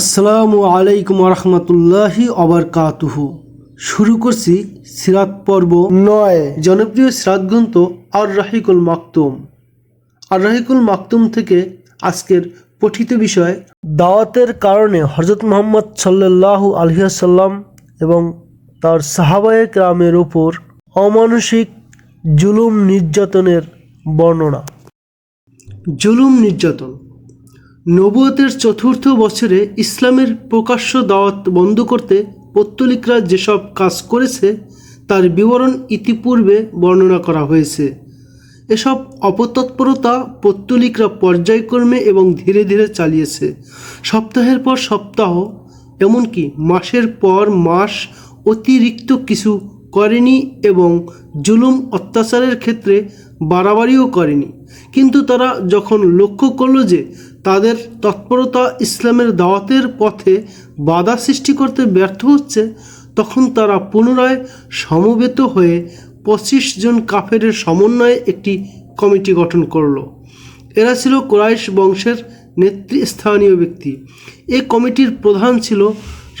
আসসালামু আলাইকুম রহমতুল্লাহি অবরকাতুহু শুরু করছি সিরাত পর্ব নয়। জনপ্রিয় সিরাত গ্রন্থ আর রাহিকুল মাকতুম। আর রাহিকুল মাকতুম থেকে আজকের পঠিত বিষয় দাওয়াতের কারণে হজরত মোহাম্মদ সাল্লাল্লাহু আলহিহাসাল্লাম এবং তার সাহাবায়ে গ্রামের ওপর অমানসিক জুলুম নির্যাতনের বর্ণনা। জুলুম নির্যাতন। নবুয়তের চতুর্থ বছরে ইসলামের প্রকাশ্য দাওয়াত বন্ধ করতে পত্তলিকরা যেসব কাজ করেছে, তার বিবরণ ইতিপূর্বে বর্ণনা করা হয়েছে। এসব অপতৎপরতা পত্তলিকরা পর্যায়ক্রমে এবং ধীরে ধীরে চালিয়েছে। সপ্তাহের পর সপ্তাহ, এমনকি মাসের পর মাস অতিরিক্ত কিছু করেনি এবং জুলুম অত্যাচারের ক্ষেত্রে বাড়াবাড়িও করেনি। কিন্তু তারা যখন লক্ষ্য করল যে তাদের তৎপরতা ইসলামের দাওয়াতের পথে বাধা সৃষ্টি করতে ব্যর্থ হচ্ছে, তখন তারা পুনরায় সমবেত হয়ে পঁচিশ জন কাফেরের সমন্বয়ে একটি কমিটি গঠন করল। এরা ছিল কোরাইশ বংশের নেতৃস্থানীয় ব্যক্তি। এ কমিটির প্রধান ছিল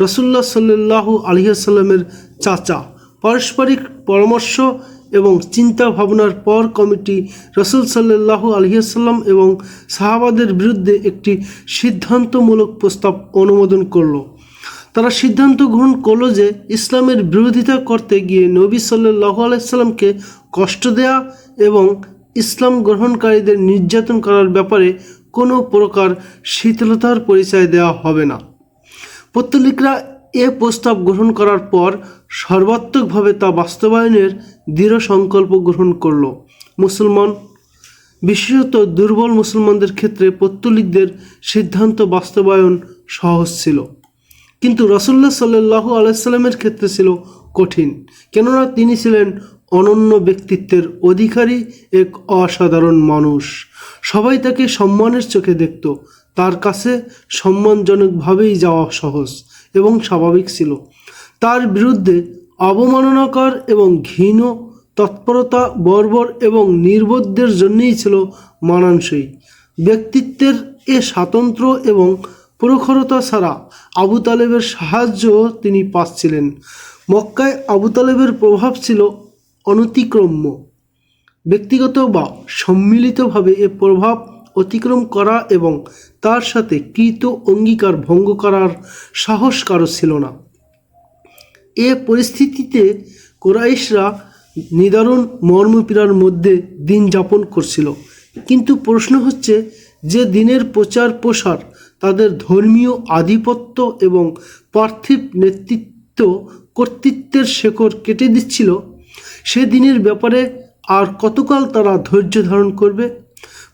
রসুল্লাহ সাল্লাহ আলহিহাসাল্লামের চাচা। পারস্পরিক পরামর্শ এবং চিন্তা ভাবনার পর কমিটি রসুল সাল্লাহ আলহিহাসাল্লাম এবং সাহাবাদের বিরুদ্ধে একটি সিদ্ধান্তমূলক প্রস্তাব অনুমোদন করল। তারা সিদ্ধান্ত গ্রহণ করল যে ইসলামের বিরোধিতা করতে গিয়ে নবী সাল্লাহ আলাইসাল্লামকে কষ্ট দেয়া এবং ইসলাম গ্রহণকারীদের নির্যাতন করার ব্যাপারে কোনো প্রকার শীতলতার পরিচয় দেওয়া হবে না। পত্তলিকরা এ প্রস্তাব গ্রহণ করার পর সর্বাত্মকভাবে তা বাস্তবায়নের দৃঢ় সংকল্প গ্রহণ করল। মুসলমান, বিশেষত দুর্বল মুসলমানদের ক্ষেত্রে পত্তলিকদের সিদ্ধান্ত বাস্তবায়ন সহজ ছিল। কিন্তু রসল্লা সাল্লাহ আলাইসাল্লামের ক্ষেত্রে ছিল কঠিন, কেননা তিনি ছিলেন অনন্য ব্যক্তিত্বের অধিকারী, এক অসাধারণ মানুষ। সবাই তাকে সম্মানের চোখে দেখত, তার কাছে সম্মানজনকভাবেই যাওয়া সহজ। এবং স্বাভাবিক ছিল। তার বিরুদ্ধে অবমাননাকর এবং ঘৃণ, তৎপরতা, বর্বর এবং নির্বোধদের জন্যই ছিল মানানসই। ব্যক্তিত্বের এ স্বাতন্ত্র্য এবং প্রখরতা ছাড়া আবু তালেবের সাহায্য তিনি পাচ্ছিলেন। মক্কায় আবু তালেবের প্রভাব ছিল অনতিক্রম্য। ব্যক্তিগত বা সম্মিলিতভাবে এ প্রভাব অতিক্রম করা এবং তার সাথে কৃত অঙ্গীকার ভঙ্গ করার সাহস কারও ছিল না। এ পরিস্থিতিতে কোরাইশরা নিদারুণ মর্মপীড়ার মধ্যে দিন যাপন করছিল। কিন্তু প্রশ্ন হচ্ছে যে দিনের প্রচার প্রসার তাদের ধর্মীয় আধিপত্য এবং পার্থিব নেতৃত্ব কর্তৃত্বের শেকড় কেটে দিচ্ছিল। সে দিনের ব্যাপারে আর কতকাল তারা ধৈর্য ধারণ করবে?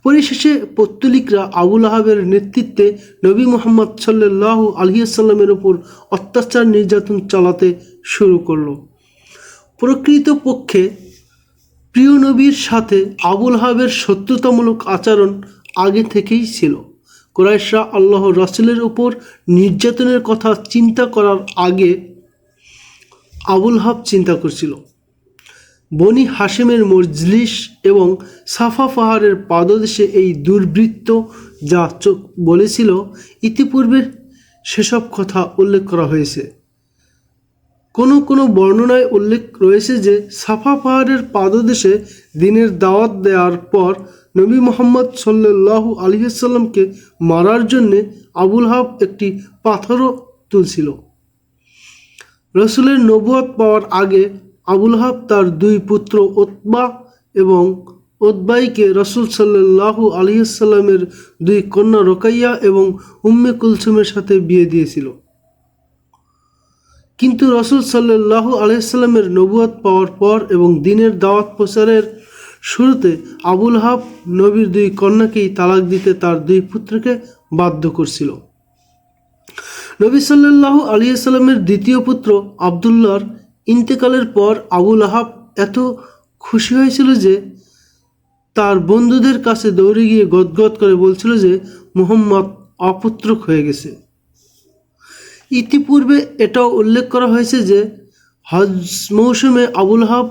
পরিশেষে পত্তলিকরা আবুল আহাবের নেতৃত্বে নবী মোহাম্মদ সাল্লাহ আলহিয়াসাল্লামের ওপর অত্যাচার নির্যাতন চালাতে শুরু করল। প্রকৃতপক্ষে প্রিয় নবীর সাথে আবুল আহাবের সত্যতামূলক আচরণ আগে থেকেই ছিল। কোরাইশরা আল্লাহ রাসুলের উপর নির্যাতনের কথা চিন্তা করার আগে আবুল হাব চিন্তা করছিল। বনি হাসেমের মজলিস এবং সাফা পাহাড়ের পাদদেশে এই দুর্বৃত্ত যা চোখ বলেছিল ইতিপূর্বে সেসব কথা উল্লেখ করা হয়েছে। কোনো কোনো বর্ণনায় উল্লেখ রয়েছে যে, সাফা পাহাড়ের পাদদেশে দিনের দাওয়াত দেওয়ার পর নবী মোহাম্মদ সাল্লাহ আলিহাসাল্লামকে মারার জন্যে আবুল হাব একটি পাথরও তুলছিল। রসুলের নবুয়াত পাওয়ার আগে আবুল হাব তার দুই পুত্র ওতবা এবং ওতবাইকে রসুল সাল্লাহু আলিয়াল্লামের দুই কন্যা রোকাইয়া এবং উম্মে কুলসুমের সাথে বিয়ে দিয়েছিল। কিন্তু রসুল সাল্লাহু আলহিসাল্লামের নবুয়াত পাওয়ার পর এবং দিনের দাওয়াত প্রচারের শুরুতে আবুল হাব নবীর দুই কন্যাকেই তালাক দিতে তার দুই পুত্রকে বাধ্য করছিল। নবী সাল্লাহু আলিয়াল্লামের দ্বিতীয় পুত্র আবদুল্লার ইন্তেকালের পর আবুল আহাব এত খুশি হয়েছিল যে তার বন্ধুদের কাছে দৌড়ে গিয়ে গদগদ করে বলছিল যে মোহাম্মদ অপুত্রক হয়ে গেছে। ইতিপূর্বে এটাও উল্লেখ করা হয়েছে যে হজ মৌসুমে আবুল হাব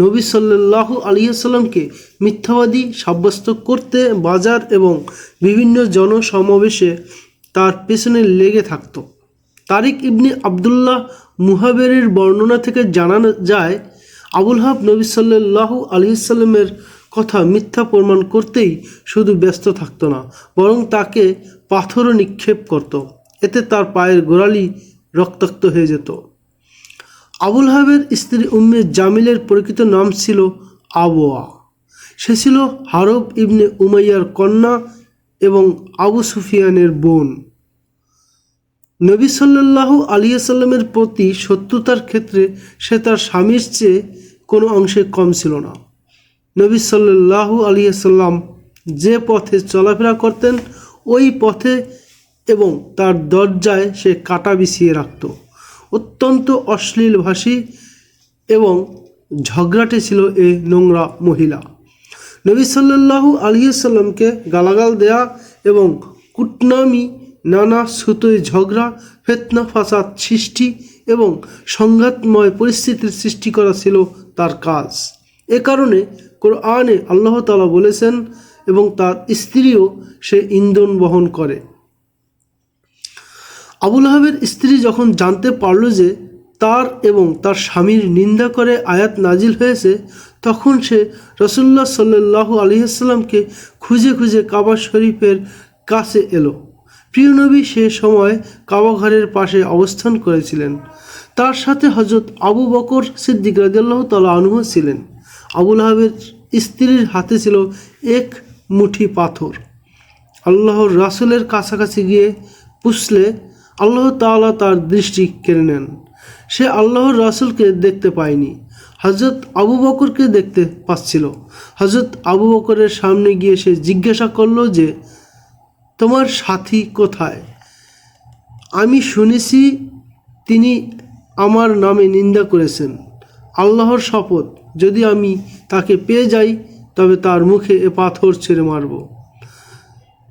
নবী সাল্লাহ আলিয়াল্লামকে মিথ্যাবাদী সাব্যস্ত করতে বাজার এবং বিভিন্ন জনসমাবেশে তার পেছনে লেগে থাকত। তারিক ইবনি আবদুল্লাহ মুহাবেরের বর্ণনা থেকে জানা যায়, আবুল হাব নবী সাল্লাল্লাহু আলহিসাল্লামের কথা মিথ্যা প্রমাণ করতেই শুধু ব্যস্ত থাকতো না, বরং তাকে পাথরও নিক্ষেপ করত। এতে তার পায়ের গোড়ালি রক্তাক্ত হয়ে যেত। আবুল হাবের স্ত্রী উম্মে জামিলের প্রকৃত নাম ছিল আবোয়া সে ছিল হারব ইবনে উমাইয়ার কন্যা এবং আবু সুফিয়ানের বোন। নবী সাল্লাল্লাহু আলিয়াসাল্লামের প্রতি শত্রুতার ক্ষেত্রে সে তার স্বামীর চেয়ে কোনো অংশে কম ছিল না। নবী সাল্লাল্লাহু আলিয়াসাল্লাম যে পথে চলাফেরা করতেন, ওই পথে এবং তার দরজায় সে কাটা বিছিয়ে রাখত। অত্যন্ত অশ্লীল ভাষী এবং ঝগড়াটে ছিল এ নোংরা মহিলা। নবী সাল্লাল্লাহু আলিয়াল্লামকে গালাগাল দেয়া এবং কুটনামি নানা সুতোয় ঝগড়া ফেতনা ফাসাদ সৃষ্টি এবং সংঘাতময় পরিস্থিতির সৃষ্টি করা ছিল তার কাজ। এ কারণে কোরআনে আল্লাহ তালা বলেছেন, এবং তার স্ত্রীও সে ইন্ধন বহন করে। আবুল আহাবের স্ত্রী যখন জানতে পারল যে তার এবং তার স্বামীর নিন্দা করে আয়াত নাজিল হয়েছে, তখন সে রসুল্লাহ সাল্লাহ আলিহাস্লামকে খুঁজে খুঁজে কাবা শরীফের কাছে এলো। প্রিয় নবী সে সময় কাবাঘরের পাশে অবস্থান করেছিলেন। তার সাথে হজরত আবু বকর সিদ্দিক রাজিয়াল্লাহ তালা আনুহ ছিলেন। আবুল আহাবের স্ত্রীর হাতে ছিল এক মুঠি পাথর। আল্লাহর রাসুলের কাছাকাছি গিয়ে পুষলে আল্লাহ তাআলা তার দৃষ্টি কেড়ে নেন। সে আল্লাহর রাসুলকে দেখতে পায়নি। হজরত আবু বকরকে দেখতে পাচ্ছিল। হজরত আবু বকরের সামনে গিয়ে সে জিজ্ঞাসা করল যে তোমার সাথী কোথায়? আমি শুনেছি তিনি আমার নামে নিন্দা করেছেন। আল্লাহর শপথ, যদি আমি তাকে পেয়ে যাই, তবে তার মুখে এ পাথর ছেড়ে মারব।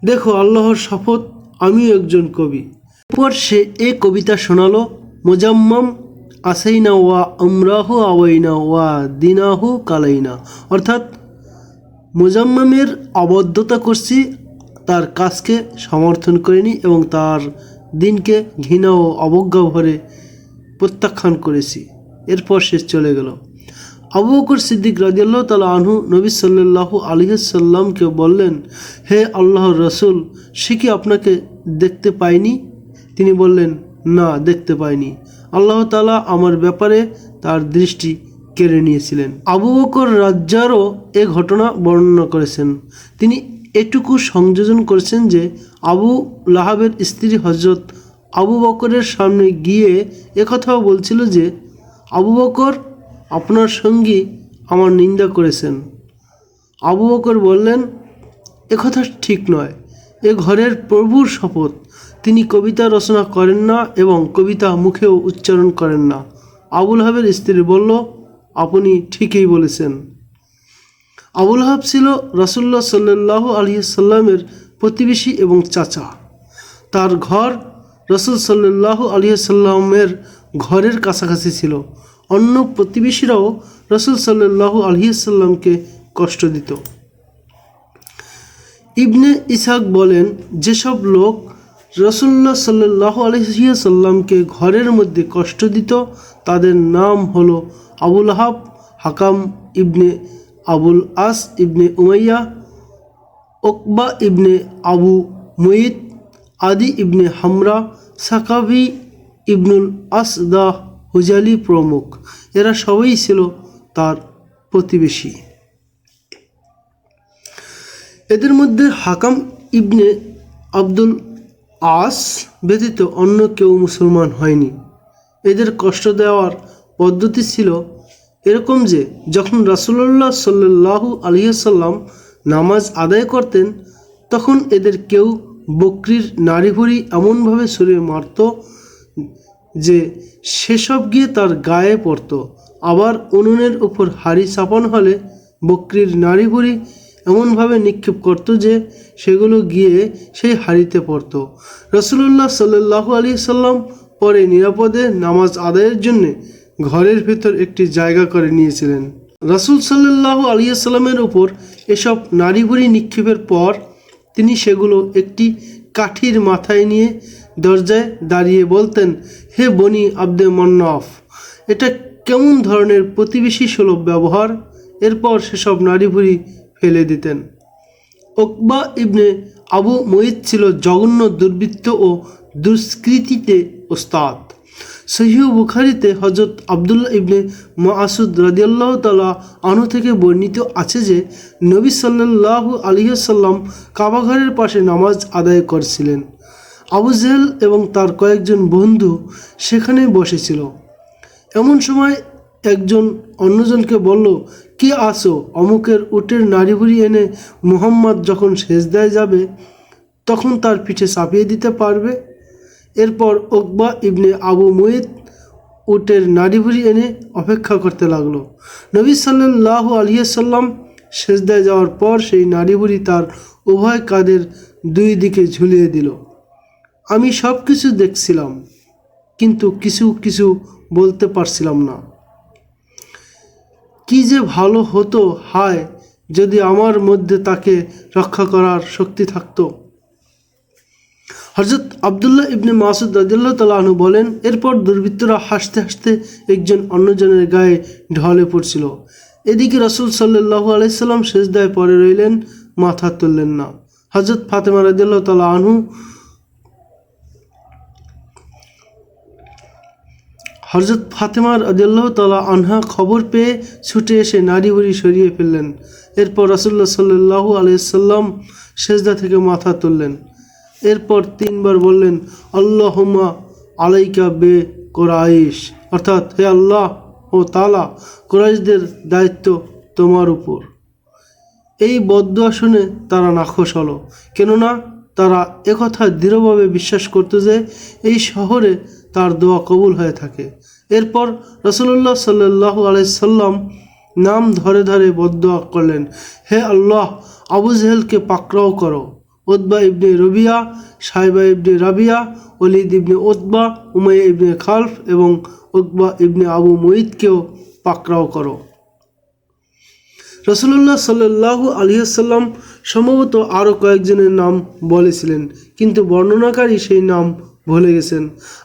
দেখো, আল্লাহর শপথ, আমিও একজন কবি। এরপর সে এ কবিতা শোনালো, মোজাম্মাম আসাইনা ওয়া আমরাহু আওয়াইনা ওয়া দিনাহু কালাইনা। অর্থাৎ, মোজাম্মামের অবদ্ধতা করছি তার কাজকে সমর্থন করিনি এবং তার দিনকে ঘৃণা ও অবজ্ঞা ভরে প্রত্যাখ্যান করেছি। এরপর সে চলে গেল। আবু বকর সিদ্দিক রাজিয়াল্লাহ তালা আনহু নবী সাল্লাহ আলিহাসাল্লামকে বললেন, হে আল্লাহর রসুল, সে কি আপনাকে দেখতে পায়নি? তিনি বললেন, না, দেখতে পাইনি। আল্লাহ তালা আমার ব্যাপারে তার দৃষ্টি কেড়ে নিয়েছিলেন। আবু বকর রাজ্জারও এ ঘটনা বর্ণনা করেছেন। তিনি এটুকু সংযোজন করেছেন যে আবু লাহাবের স্ত্রী হজরত আবু বকরের সামনে গিয়ে একথাও বলছিল যে, আবু বকর, আপনার সঙ্গী আমার নিন্দা করেছেন। আবু বকর বললেন একথা ঠিক নয়। এ ঘরের প্রভুর শপথ। তিনি কবিতা রচনা করেন না এবং কবিতা মুখেও উচ্চারণ করেন না। আবুল হাবের স্ত্রী বলল, আপনি ঠিকই বলেছেন। আবুল হাব ছিল রাসুল্লাহ সাল্লাহ আলহিসাল্লামের প্রতিবেশী এবং চাচা। তার ঘর রসুল সাল্লাহ আলহিসাল্লামের ঘরের কাছাকাছি ছিল। অন্য প্রতিবেশীরাও রসুল সাল্লাহ আলহিসাল্লামকে কষ্ট দিত। ইবনে ইসাক বলেন, যেসব লোক রসুল্লাহ সাল্লাহ আলহিসাল্লামকে ঘরের মধ্যে কষ্ট দিত, তাদের নাম হলো আবুল হাব, হাকাম ইবনে আবুল আস ইবনে উমাইয়া ওকবা ইবনে আবু মুইদ আদি ইবনে হামরা সাকাবি ইবনুল আসদা হুজালি প্রমুখ। এরা সবাই ছিল তার প্রতিবেশী। এদের মধ্যে হাকাম ইবনে আব্দুল আস ব্যতীত অন্য কেউ মুসলমান হয়নি। এদের কষ্ট দেওয়ার পদ্ধতি ছিল এরকম যে যখন রাসুল্লাহ সাল্লাহু আলিয়াল্লাম নামাজ আদায় করতেন, তখন এদের কেউ বকরির নাড়িভুড়ি এমনভাবে সরে মারত যে সেসব গিয়ে তার গায়ে পড়ত। আবার উনুনের উপর হাড়ি চাপান হলে বকরির নাড়িভুড়ি এমনভাবে নিক্ষেপ করত যে সেগুলো গিয়ে সেই হাড়িতে পড়ত। রসুল্লাহ সাল্লাহু আলি সাল্লাম পরে নিরাপদে নামাজ আদায়ের জন্যে ঘরের ভেতর একটি জায়গা করে নিয়েছিলেন। রাসুল সাল্লাহ আলিয়াল্লামের উপর এসব নারীভুরি নিক্ষেপের পর তিনি সেগুলো একটি কাঠির মাথায় নিয়ে দরজায় দাঁড়িয়ে বলতেন, হে বনি আব্দে মন্নফ, এটা কেমন ধরনের প্রতিবেশী সুলভ ব্যবহার? এরপর সেসব নারী ভুড়ি ফেলে দিতেন। ওকবা ইবনে আবু মঈদ ছিল জঘন্য দুর্বৃত্ত ও দুষ্কৃতিতে ওস্তাদ। সহিহ বুখারিতে হজরত আবদুল্লাহ ইবনে মাসুদ রাদিয়াল্লাহ তালা আনু থেকে বর্ণিত আছে যে, নবী সাল্লাল্লাহু আলিহাসাল্লাম কাবাঘরের পাশে নামাজ আদায় করছিলেন। আবু জেহেল এবং তার কয়েকজন বন্ধু সেখানে বসেছিল। এমন সময় একজন অন্যজনকে বলল, কে আসো অমুকের উটের নাড়ি ভুড়ি এনে মুহাম্মদ যখন সেজদায় যাবে, তখন তার পিঠে চাপিয়ে দিতে পারবে? এরপর ওকবা ইবনে আবু মুইদ উটের নাড়ি ভুড়ি এনে অপেক্ষা করতে লাগল। নবী সাল্লাহ আলিয়াল্লাম সেজদায় যাওয়ার পর সেই নাড়ি ভুড়ি তার উভয় কাদের দুই দিকে ঝুলিয়ে দিল। আমি সব কিছু দেখছিলাম, কিন্তু কিছু কিছু বলতে পারছিলাম না। কি যে ভালো হতো, হায়, যদি আমার মধ্যে তাকে রক্ষা করার শক্তি থাকতো। হজরত আবদুল্লাহ ইবনে মাসুদ রাজিল্লাহ তালাহনু বলেন, এরপর দুর্বৃত্তরা হাসতে হাসতে একজন অন্যজনের গায়ে ঢলে পড়ছিল। এদিকে রসুল সাল্লাহু আলাইসাল্লাম শেষদায় পরে রইলেন, মাথা তুললেন না। হজরত ফাতেমা রাজিল্লাহ তালা আনহু হজরত ফাতেমা রাজিয়াল্লাহ তালা আনহা খবর পেয়ে ছুটে এসে নারী বুড়ি সরিয়ে ফেললেন। এরপর রাসুল্লাহ সাল্লাহু আলাইসাল্লাম সেজদা থেকে মাথা তুললেন। এরপর তিনবার বললেন আল্লাহমা আলাইকা বে কোরাইশ। অর্থাৎ, হে আল্লাহ ও তালা কোরাইশদের দায়িত্ব তোমার উপর। এই বদ্ধ আসনে তারা নাখোশ হলো, কেননা তারা একথা দৃঢ়ভাবে বিশ্বাস করত যে, এই শহরে তার দোয়া কবুল হয়ে থাকে। এরপর রসুল্লাহ সাল্লাহু আলাইসাল্লাম নাম ধরে ধরে বদুয়া করলেন, হে আল্লাহ, আবু জেহেলকে পাকড়াও করো। Utba ibn Rabia Shaiba ibn Rabia Walid ibn Utba Umayya ibn Khalaf এবং উকবা ইবনে আবু মঈদকেও পাকড়াও করো। রসুল্লাহ সাল্লাহ আলিয়াল্লাম সম্ভবত আরও কয়েকজনের নাম বলেছিলেন, কিন্তু বর্ণনাকারী সেই নাম ভুলে গেছেন।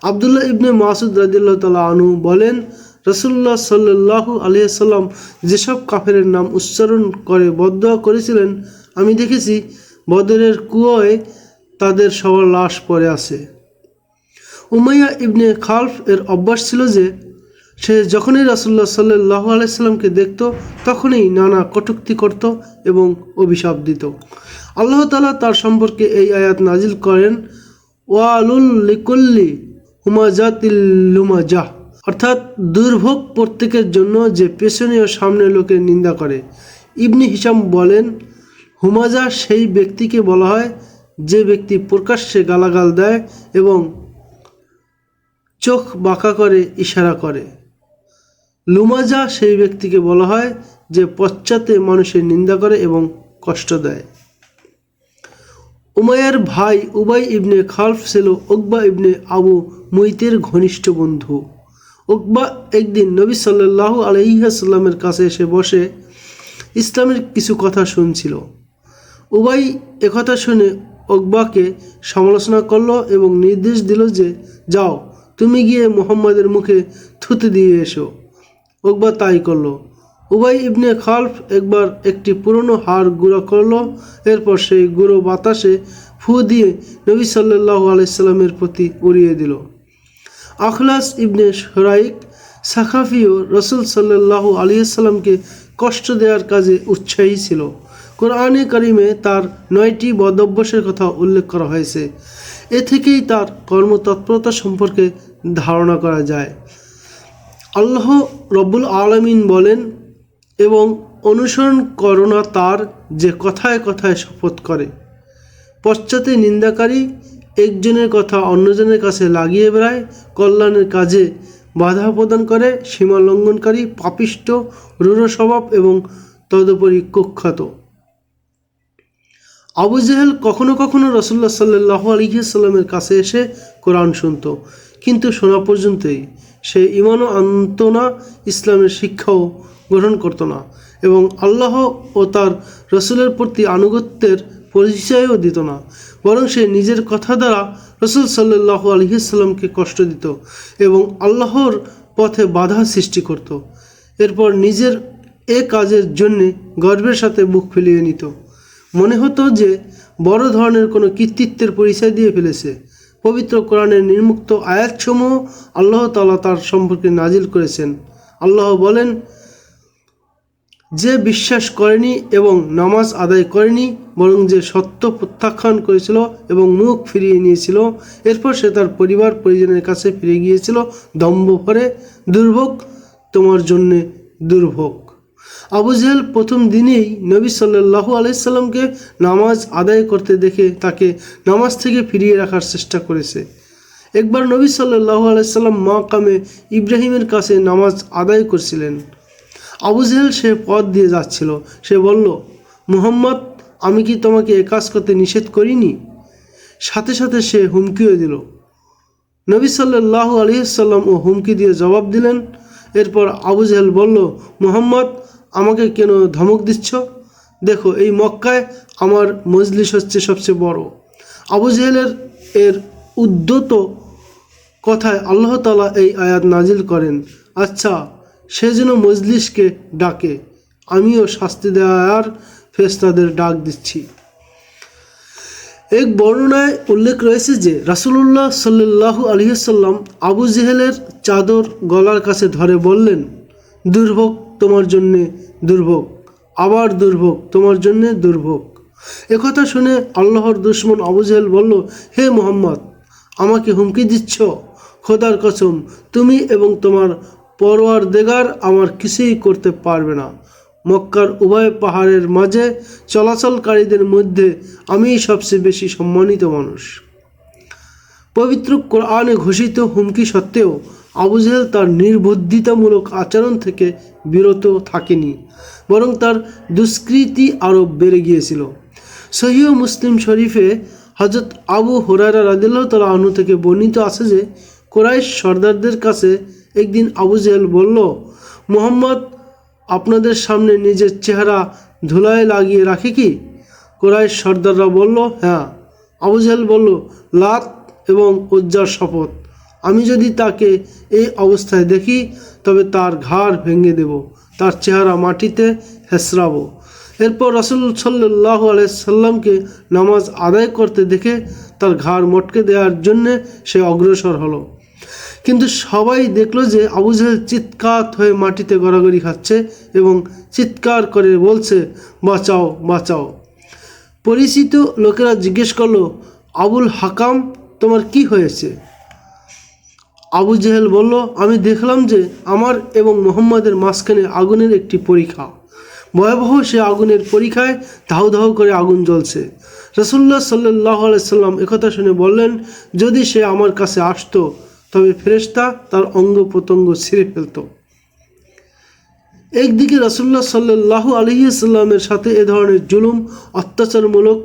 আবদুল্লাহ ইবনে মাসুদ রাজিল্লাহ তালা আনু বলেন রসুল্লাহ সাল্লাহ আলিয়াল্লাম যেসব কাফেরের নাম উচ্চারণ করে বদয়া করেছিলেন, আমি দেখেছি বদরের কুয়োয় তাদের সবার লাশ পড়ে আছে। উমাইয়া ইবনে খালফ এর অভ্যাস ছিল যে, সে যখনই রাসুল্লাহ সাল্লাহ আলাইসাল্লামকে দেখত, তখনই নানা কটুক্তি করত এবং অভিশাপ দিত। আল্লাহ তালা তার সম্পর্কে এই আয়াত নাজিল করেন, ওয়ালুল লিকুল্লি হুমাজাতিল্লুমাজাহ অর্থাৎ দুর্ভোগ প্রত্যেকের জন্য যে পেছনে ও সামনে লোকের নিন্দা করে। ইবনি হিসাম বলেন হুমাজা সেই ব্যক্তিকে বলা হয় যে ব্যক্তি প্রকাশ্যে গালাগাল দেয় এবং চোখ বাঁকা করে ইশারা করে। লুমাজা সেই ব্যক্তিকে বলা হয় যে পশ্চাতে মানুষের নিন্দা করে এবং কষ্ট দেয়। উমায়ের ভাই উবাই ইবনে খালফ ছিল ওকবা ইবনে আবু মুইতের ঘনিষ্ঠ বন্ধু। ওকবা একদিন নবী সাল্লাহ আলহিহাসাল্লামের কাছে এসে বসে ইসলামের কিছু কথা শুনছিল। উবাই একথা শুনে ওকবাকে সমালোচনা করল এবং নির্দেশ দিল যে, যাও, তুমি গিয়ে মোহাম্মদের মুখে থুতে দিয়ে এসো। ওকবা তাই করল। উবাই ইবনে খালফ একবার একটি পুরনো হাড় গুঁড়ো করল। এরপর সেই গুঁড়ো বাতাসে ফু দিয়ে নবী সাল্লাহ আলাইসাল্লামের প্রতি উড়িয়ে দিল। আখলাস ইবনে সরাইক সাখাফিও রসুল সাল্লাহ আলিয়াল্লামকে কষ্ট দেওয়ার কাজে উৎসাহী ছিল। কোরআনে করিমে তার নয়টি বদভ্যাসের কথা উল্লেখ করা হয়েছে। এ থেকেই তার কর্মতৎপরতা সম্পর্কে ধারণা করা যায়। আল্লাহ রব্বুল আলমিন বলেন, এবং অনুসরণ করো না তার যে কথায় কথায় শপথ করে। পশ্চাতে নিন্দাকারী একজনের কথা অন্যজনের কাছে লাগিয়ে বেড়ায়, কল্যাণের কাজে বাধা প্রদান করে, সীমা লঙ্ঘনকারী, পাপিষ্ট রূঢ় স্বভাব এবং তদুপরি কুখ্যাত। আবু জেহেল কখনো কখনো রসুল্লাহ সাল্লাহ আলহিসাল্লামের কাছে এসে কোরআন শুনত। কিন্তু শোনা পর্যন্তই সে ইমানও আনত না ইসলামের শিক্ষাও গ্রহণ করত না এবং আল্লাহ ও তার রসুলের প্রতি আনুগত্যের পরিচয়ও দিত না। বরং সে নিজের কথা দ্বারা রসুল সাল্লাহ আলহিসাল্লামকে কষ্ট দিত এবং আল্লাহর পথে বাধা সৃষ্টি করত। এরপর নিজের এ কাজের জন্যে গর্বের সাথে মুখ ফেলিয়ে নিত। মনে হতো যে বড় ধরনের কোনো কৃতিত্বের পরিচয় দিয়ে ফেলেছে। পবিত্র কোরআনের নির্মুক্ত আয়াতসমূহ আল্লাহ তালা তার সম্পর্কে নাজিল করেছেন। আল্লাহ বলেন, যে বিশ্বাস করেনি এবং নামাজ আদায় করেনি, বরং যে সত্য প্রত্যাখ্যান করেছিল এবং মুখ ফিরিয়ে নিয়েছিল, এরপর সে তার পরিবার পরিজনের কাছে ফিরে গিয়েছিল, দম্ভ ভরে, দুর্ভোগ তোমার জন্যে দুর্ভোগ। আবু জেহেল প্রথম দিনেই নবী সাল্লাহু আলাইসাল্লামকে নামাজ আদায় করতে দেখে তাকে নামাজ থেকে ফিরিয়ে রাখার চেষ্টা করেছে। একবার নবী সাল্লাহু আলাইসাল্লাম মা কামে ইব্রাহিমের কাছে নামাজ আদায় করছিলেন। আবু জেহেল সে পথ দিয়ে যাচ্ছিল। সে বলল, মুহাম্মদ, আমি কি তোমাকে এ কাজ করতে নিষেধ করিনি? সাথে সাথে সে হুমকিও দিল। নবী সাল্লাহ আলিয়াল্লাম ও হুমকি দিয়ে জবাব দিলেন। এরপর আবু জেহেল বলল, মুহাম্মদ আমাকে কেন ধমক দিচ্ছ? দেখো, এই মক্কায় আমার মজলিস হচ্ছে সবচেয়ে বড়। আবু জেহেলের এর উদ্যত কথায় আল্লাহ তালা এই আয়াত নাজিল করেন আচ্ছা সে যেন মজলিসকে ডাকে, আমিও শাস্তি দেওয়ার ফেস্তাদের ডাক দিচ্ছি। এক বর্ণনায় উল্লেখ রয়েছে যে, রাসুলুল্লাহ সাল্লাহু আলহিসাল্লাম আবু জেহেলের চাদর গলার কাছে ধরে বললেন, দুর্ভোগ তোমার জন্যে দুর্ভোগ, আবার দুর্ভোগ, তোমার জন্যে দুর্ভোগ। একথা শুনে আল্লাহর দুশ্মন আবুজেহেল বলল, হে মোহাম্মদ, আমাকে হুমকি দিচ্ছ? খোদার কসম, তুমি এবং তোমার পরোয়ার দেগার আমার কিছুই করতে পারবে না। মক্কার উভয় পাহাড়ের মাঝে চলাচলকারীদের মধ্যে আমি সবচেয়ে বেশি সম্মানিত মানুষ। পবিত্র কোরআনে ঘোষিত হুমকি সত্ত্বেও আবু জেহেল তার নির্বুদ্ধিতামূলক আচরণ থেকে বিরত থাকেনি, বরং তার দুষ্কৃতি আরও বেড়ে গিয়েছিল। সহিহ মুসলিম শরীফে হজরত আবু হোরারা রাদিল্লাহ তালা আনু থেকে বর্ণিত আছে যে, কোরাইশ সর্দারদের কাছে একদিন আবু জেহেল বলল, মোহাম্মদ, আপনাদের সামনে নিজের চেহারা ধুলায় লাগিয়ে রাখে কি? কোরাইশ সর্দাররা বলল হ্যাঁ। আবু জেহেল বলল, লাত এবং উজ্জার শপথ। আমি যদি তাকে এই অবস্থায় দেখি, তবে তার ঘাড় ভেঙে দেব, তার চেহারা মাটিতে হেসরাবো এরপর রাসুল সাল্লাহ আলাইসাল্লামকে নামাজ আদায় করতে দেখে তার ঘাড় মটকে দেওয়ার জন্যে সে অগ্রসর হলো। কিন্তু সবাই দেখল যে আবু চিৎকার হয়ে মাটিতে গড়াগড়ি খাচ্ছে এবং চিৎকার করে বলছে, বাঁচাও বাঁচাও। পরিচিত লোকেরা জিজ্ঞেস করল, আবুল হাকাম, তোমার কি হয়েছে? আবু জেহেল বলল, আমি দেখলাম যে আমার এবং মোহাম্মদের মাঝখানে আগুনের একটি পরীক্ষা। ভয়াবহ সে আগুনের পরীক্ষায় ধাউ ধাউ করে আগুন জ্বলছে। রসুল্লাহ সাল্লাহ আলাইসাল্লাম একথা শুনে বললেন, যদি সে আমার কাছে আসতো, তবে ফেরেশতা তার অঙ্গ প্রত্যঙ্গ ছিঁড়ে ফেলত। একদিকে রসুল্লাহ সাল্লাহ আলহিসাল্লামের সাথে এ ধরনের জুলুম অত্যাচারমূলক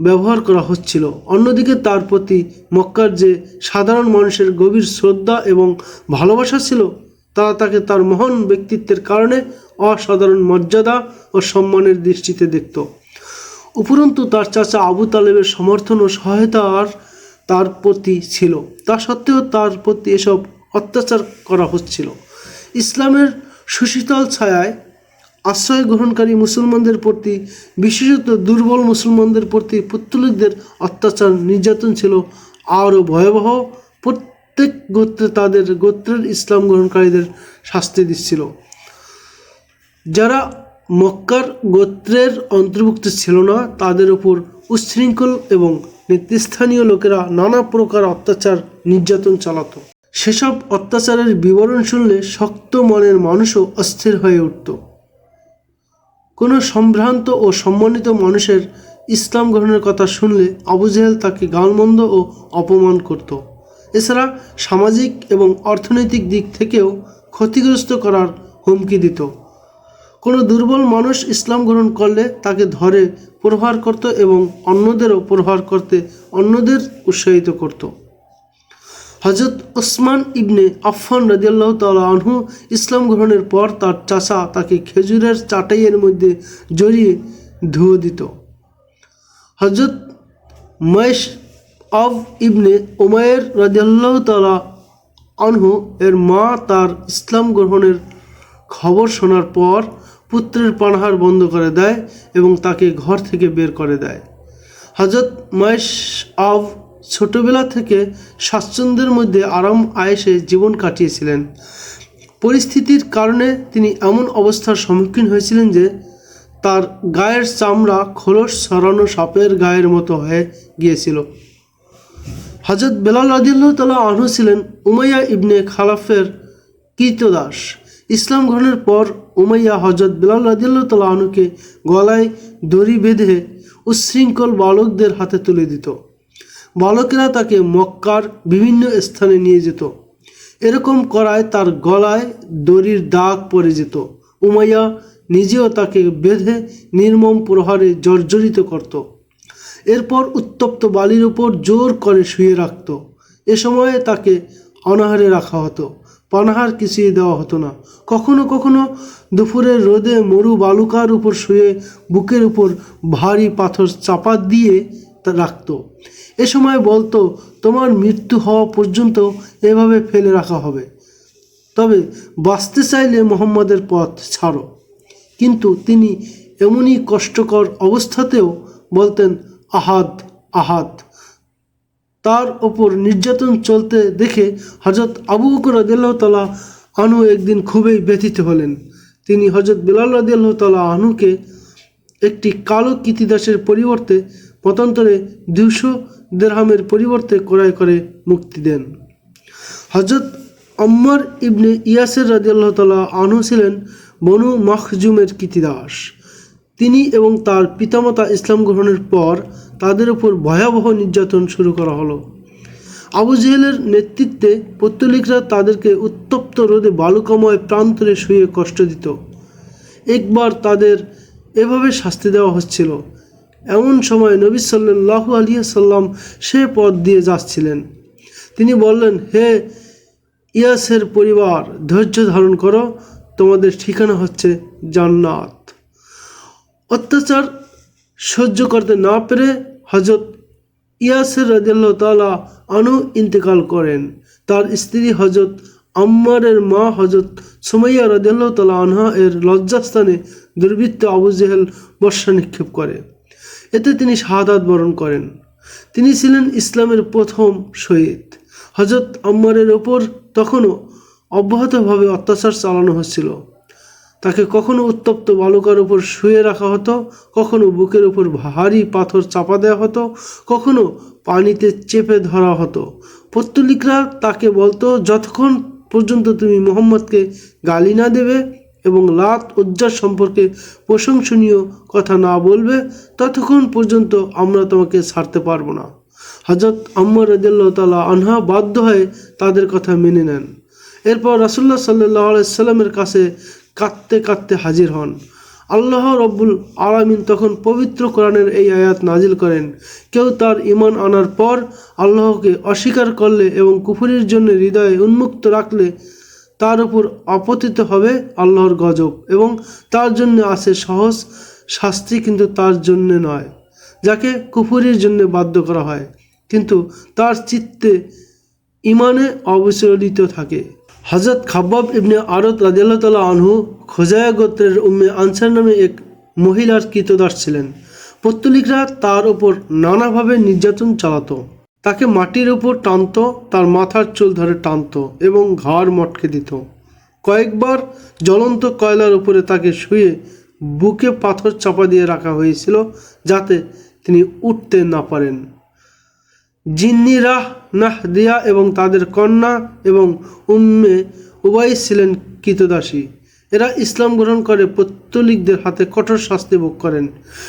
ব্যবহার করা হচ্ছিল। অন্যদিকে তার প্রতি মক্কার যে সাধারণ মানুষের গভীর শ্রদ্ধা এবং ভালোবাসা ছিল তারা তাকে তার মহান ব্যক্তিত্বের কারণে অসাধারণ মর্যাদা ও সম্মানের দৃষ্টিতে দেখত। উপরন্তু তার চাচা আবু তালেবের সমর্থন ও সহায়তার তার প্রতি ছিল। তা সত্ত্বেও তার প্রতি এসব অত্যাচার করা হচ্ছিল। ইসলামের সুশীতল ছায়ায় আশ্রয় গ্রহণকারী মুসলমানদের প্রতি, বিশেষত দুর্বল মুসলমানদের প্রতি পুত্তলিকদের অত্যাচার নির্যাতন ছিল আরও ভয়াবহ। প্রত্যেক গোত্রে তাদের গোত্রের ইসলাম গ্রহণকারীদের শাস্তি দিচ্ছিল। যারা মক্কার গোত্রের অন্তর্ভুক্ত ছিল না, তাদের উপর উচ্ছৃঙ্খল এবং নেতৃস্থানীয় লোকেরা নানা প্রকার অত্যাচার, নির্যাতন চালাতো। সেসব অত্যাচারের বিবরণ শুনলে শক্ত মনের মানুষও অস্থির হয়ে উঠত। কোনো সম্ভ্রান্ত ও সম্মানিত মানুষের ইসলাম গ্রহণের কথা শুনলে আবু জেহেল তাকে গালমন্দ ও অপমান করত। এছাড়া সামাজিক এবং অর্থনৈতিক দিক থেকেও ক্ষতিগ্রস্ত করার হুমকি দিত। কোনো দুর্বল মানুষ ইসলাম গ্রহণ করলে তাকে ধরে প্রহার করত এবং অন্যদেরও প্রহার করতে অন্যদের উৎসাহিত করত। হজরত ওসমান ইবনে আফফান রাজিয়াল্লাহ তালা আনহু ইসলাম গ্রহণের পর তার চাচা তাকে খেজুরের চাটাইয়ের মধ্যে জড়িয়ে ধুয়ে দিত। হজরত মহেশ অব ইবনে ওমায়ের রাজিয়াল্লাহ তালা আনহু এর মা তার ইসলাম গ্রহণের খবর শোনার পর পুত্রের পানাহার বন্ধ করে দেয় এবং তাকে ঘর থেকে বের করে দেয়। হজরত মহেশ আব ছোটবেলা থেকে স্বাচ্ছন্দ্যের মধ্যে আরাম আয়েসে জীবন কাটিয়েছিলেন। পরিস্থিতির কারণে তিনি এমন অবস্থার সম্মুখীন হয়েছিলেন যে, তার গায়ের চামড়া খোলস সরানো সাপের গায়ের মতো হয়ে গিয়েছিল। হজরত বেলাল রাজিল্লাহ তালা ছিলেন উমাইয়া ইবনে খালাফের কীর্তদাস ইসলাম গ্রহণের পর উমাইয়া হজরত বেলাল রাজিল্লাহ তালা গলায় দড়ি বেঁধে উচ্ছৃঙ্খল বালকদের হাতে তুলে দিত। বালকেরা তাকে মক্কার বিভিন্ন স্থানে নিয়ে যেত। এরকম করায় তার গলায় দড়ির দাগ পড়ে যেত। উমাইয়া নিজেও তাকে বেঁধে নির্মম প্রহারে জর্জরিত করত। এরপর উত্তপ্ত বালির উপর জোর করে শুয়ে রাখত। এ সময়ে তাকে অনাহারে রাখা হতো। পানাহার কিছুই দেওয়া হতো না। কখনো কখনো দুপুরের রোদে মরু বালুকার উপর শুয়ে বুকের উপর ভারী পাথর চাপা দিয়ে রাখত। এ সময় বলতো, তোমার মৃত্যু হওয়া পর্যন্ত এভাবে ফেলে রাখা হবে। তবে বাঁচতে চাইলে মোহাম্মদের পথ ছাড়ো। কিন্তু তিনি এমনই কষ্টকর অবস্থাতেও বলতেন, আহাদ আহাদ। তার ওপর নির্যাতন চলতে দেখে হজরত আবু বকর রাদিল্লাহ তালা আনু একদিন খুবই ব্যথিত হলেন। তিনি হজরত বিলাল তালা আনুকে একটি কালো কীতিদাসের পরিবর্তে মতান্তরে দুশো দেড়হামের পরিবর্তে ক্রয় করে মুক্তি দেন। হজরত আম্মার ইবনে ইয়াসের রাজিয়াল্লাহ তালা আনহু ছিলেন বনু মখজুমের কীতিদাস। তিনি এবং তার পিতামাতা ইসলাম গ্রহণের পর তাদের উপর ভয়াবহ নির্যাতন শুরু করা হলো। আবু জেহেলের নেতৃত্বে পত্তলিকরা তাদেরকে উত্তপ্ত রোদে বালুকাময় প্রান্তরে শুয়ে কষ্ট দিত। একবার তাদের এভাবে শাস্তি দেওয়া হচ্ছিল। এমন সময় নবী সাল্লাহু আলিয়া সাল্লাম সে পথ দিয়ে যাচ্ছিলেন। তিনি বললেন, হে ইয়াসের পরিবার, ধৈর্য ধারণ করো, তোমাদের ঠিকানা হচ্ছে জান্নাত। অত্যাচার সহ্য করতে না পেরে হজরত ইয়াসের রাজিয়াল্লাহ তালা আনু ইন্তেকাল করেন। তার স্ত্রী হজরত আম্মারের মা হজরত সুমাইয়া রাজিয়াল্লাহ তালা আনহা এর লজ্জাস্থানে দুর্বৃত্ত আবু জেহেল বর্ষা নিক্ষেপ করে। এতে তিনি শাহাদাত বরণ করেন। তিনি ছিলেন ইসলামের প্রথম শহীদ। হজরত আম্মারের ওপর তখনও অব্যাহতভাবে অত্যাচার চালানো হচ্ছিল। তাকে কখনো উত্তপ্ত বালুকার উপর শুয়ে রাখা হতো, কখনো বুকের উপর ভারী পাথর চাপা দেওয়া হতো, কখনো পানিতে চেপে ধরা হতো। পত্তলিকরা তাকে বলতো, যতক্ষণ পর্যন্ত তুমি মোহাম্মদকে গালি না দেবে এবং লাত উজ্জার সম্পর্কে প্রশংসনীয় কথা না বলবে, ততক্ষণ পর্যন্ত আমরা তোমাকে ছাড়তে পারব না। হজরত আম্মা রাজিয়াল্লাহ তালা আনহা বাধ্য হয়ে তাদের কথা মেনে নেন। এরপর রাসুল্লাহ সাল্লাহ আলাইসাল্লামের কাছে কাঁদতে কাঁদতে হাজির হন। আল্লাহ রব্বুল আলামিন তখন পবিত্র কোরআনের এই আয়াত নাজিল করেন। কেউ তার ইমান আনার পর আল্লাহকে অস্বীকার করলে এবং কুফুরির জন্য হৃদয়ে উন্মুক্ত রাখলে তার উপর আপতিত হবে আল্লাহর গজব এবং তার জন্য আছে সহজ শাস্তি কিন্তু তার জন্য নয়, যাকে কুফুরির জন্য বাধ্য করা হয়। কিন্তু তার চিত্তে ইমানে অবিচলিত থাকে। হজরত খাব্বাব ইবনে আরত রাজিয়াল্লাহ আনহু খোজায়া গোত্রের উম্মে আনসার নামে এক মহিলার কৃতদাস ছিলেন। পত্তলিকরা তার ওপর নানাভাবে নির্যাতন চালাতো। তাকে মাটির উপর টানতো, তার মাথার চুল ধরে টানতো এবং ঘাড় মটকে দিত। কয়েকবার জ্বলন্ত কয়লার উপরে তাকে শুয়ে বুকে পাথর চাপা দিয়ে রাখা হয়েছিল যাতে তিনি উঠতে না পারেন। জিন্নি রাহ নাহ নাহদিয়া এবং তাদের কন্যা এবং উম্মে উবাই ছিলেন কৃতদাসী। এরা ইসলাম গ্রহণ করে, পত্তলিকদের হাতে কঠোর শাস্তি ভোগ করেন।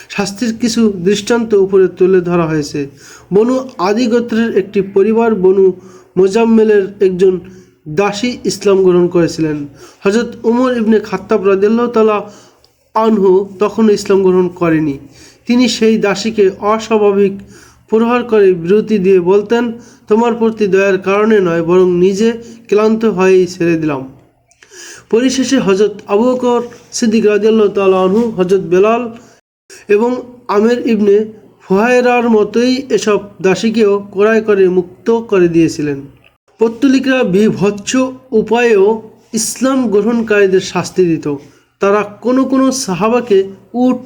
শাস্তির কিছু দৃষ্টান্ত উপরে তুলে ধরা হয়েছে। বনু আদি গোত্রের একটি পরিবার, বনু মোজাম্মেলের একজন দাসী ইসলাম গ্রহণ করেছিলেন। হজরত উমর ইবনে খাত্তাব রাদিল্লাহ তালা আনহু তখনও ইসলাম গ্রহণ করেনি। তিনি সেই দাসীকে অস্বাভাবিক প্রহার করে বিরতি দিয়ে বলতেন, তোমার প্রতি দয়ার কারণে নয়, বরং নিজে ক্লান্ত হয়েই ছেড়ে দিলাম। পরিশেষে হজরত আবু বকর সিদ্দিক রাজিয়াল্লাহ তালু হজরত বেলাল এবং আমের ইবনে ফুহায়রার মতোই এসব দাসীকেও ক্রয় করে মুক্ত করে দিয়েছিলেন। পত্তলিকরা বিভৎস উপায়েও ইসলাম গ্রহণকারীদের শাস্তি দিত। তারা কোনো কোনো সাহাবাকে উট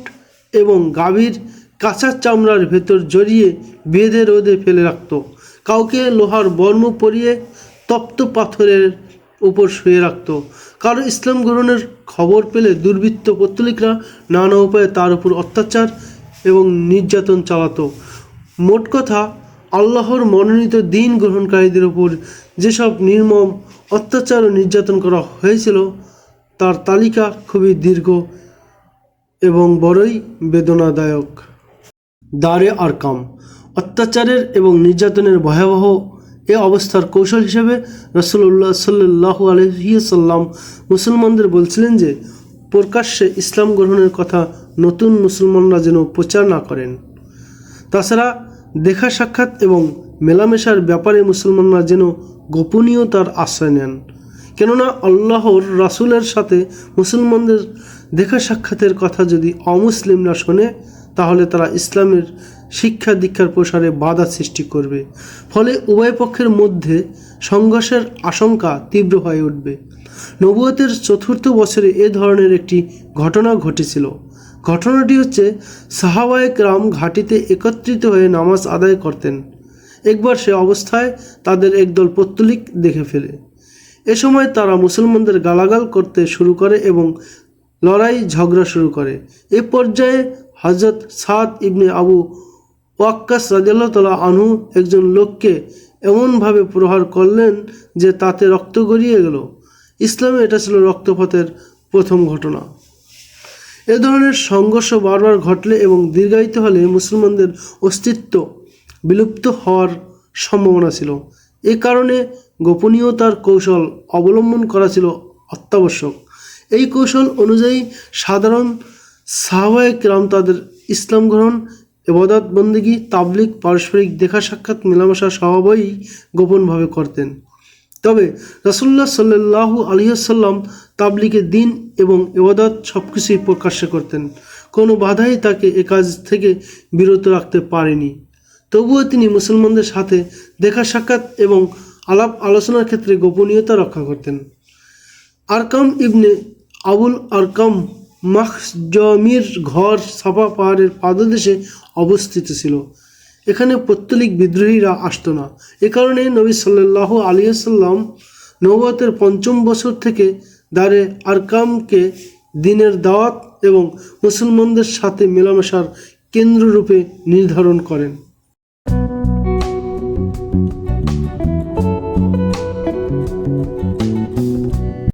এবং গাভীর কাঁচা চামড়ার ভেতর জড়িয়ে বেঁধে রোদে ফেলে রাখত। কাউকে লোহার বর্ম পরিয়ে তপ্ত পাথরের উপর শুয়ে রাখত। কারও ইসলাম গ্রহণের খবর পেলে দুর্বৃত্ত পত্তলিকরা নানা উপায়ে তার উপর অত্যাচার এবং নির্যাতন চালাতো। মোট কথা, আল্লাহর মনোনীত দিন গ্রহণকারীদের উপর যেসব নির্মম অত্যাচার ও নির্যাতন করা হয়েছিল, তার তালিকা খুবই দীর্ঘ এবং বড়ই বেদনাদায়ক। দারে আরকাম, অত্যাচারের এবং নির্যাতনের ভয়াবহ এ অবস্থার কৌশল হিসেবে রসুল্লাহ সাল্লাহ আলহিসাল্লাম মুসলমানদের বলছিলেন যে, প্রকাশ্যে ইসলাম গ্রহণের কথা নতুন মুসলমানরা যেন প্রচার না করেন। তাছাড়া দেখা সাক্ষাৎ এবং মেলামেশার ব্যাপারে মুসলমানরা যেন গোপনীয়তার আশ্রয় নেন। কেননা আল্লাহর রাসূলের সাথে মুসলমানদের দেখা সাক্ষাতের কথা যদি অমুসলিমরা শোনে, তাহলে তারা ইসলামের শিক্ষা দীক্ষার প্রসারে বাধা সৃষ্টি করবে। ফলে উভয় পক্ষের মধ্যে সংঘর্ষের আশঙ্কা তীব্র হয়ে উঠবে। নবুয়তের চতুর্থ বছরে এ ধরনের একটি ঘটনা ঘটেছিল। ঘটনাটি হচ্ছে সাহাবায়ক রাম ঘাটিতে একত্রিত হয়ে নামাজ আদায় করতেন। একবার সে অবস্থায় তাদের একদল পত্তলিক দেখে ফেলে। এ সময় তারা মুসলমানদের গালাগাল করতে শুরু করে এবং লড়াই ঝগড়া শুরু করে। এ পর্যায়ে হজরত সাদ ইবনে আবু ওয়াক্কাস রাজিয়াল্লাহ তালা আনহু একজন লোককে এমনভাবে প্রহার করলেন যে তাতে রক্ত গড়িয়ে গেল। ইসলামে এটা ছিল রক্তপাতের প্রথম ঘটনা। এ ধরনের সংঘর্ষ বারবার ঘটলে এবং দীর্ঘায়িত হলে মুসলমানদের অস্তিত্ব বিলুপ্ত হওয়ার সম্ভাবনা ছিল। এ কারণে গোপনীয়তার কৌশল অবলম্বন করা ছিল অত্যাবশ্যক। এই কৌশল অনুযায়ী সাধারণ সাহবায়ক রাম তাদের ইসলাম গ্রহণ এবাদত বন্দিগি তাবলিক পারস্পরিক দেখা সাক্ষাৎ মেলামেশা সবাই গোপনভাবে করতেন। তবে রসুল্লাহ সাল্লাহু আলিয়াল্লাম তাবলিকে দিন এবং এবাদত সব কিছুই প্রকাশ্যে করতেন। কোনো বাধাই তাকে এ কাজ থেকে বিরত রাখতে পারেনি। তবুও তিনি মুসলমানদের সাথে দেখা সাক্ষাৎ এবং আলাপ আলোচনার ক্ষেত্রে গোপনীয়তা রক্ষা করতেন। আরকাম ইবনে আবুল আরকাম মাখজমির ঘর সাফা পাহাড়ের পাদদেশে অবস্থিত ছিল। এখানে পত্তলিক বিদ্রোহীরা আসতো না। এ কারণে নবী সাল্লাহ আলিয়াল্লাম নবতের পঞ্চম বছর থেকে দারে আরকামকে দিনের দাওয়াত এবং মুসলমানদের সাথে মেলামেশার কেন্দ্ররূপে নির্ধারণ করেন।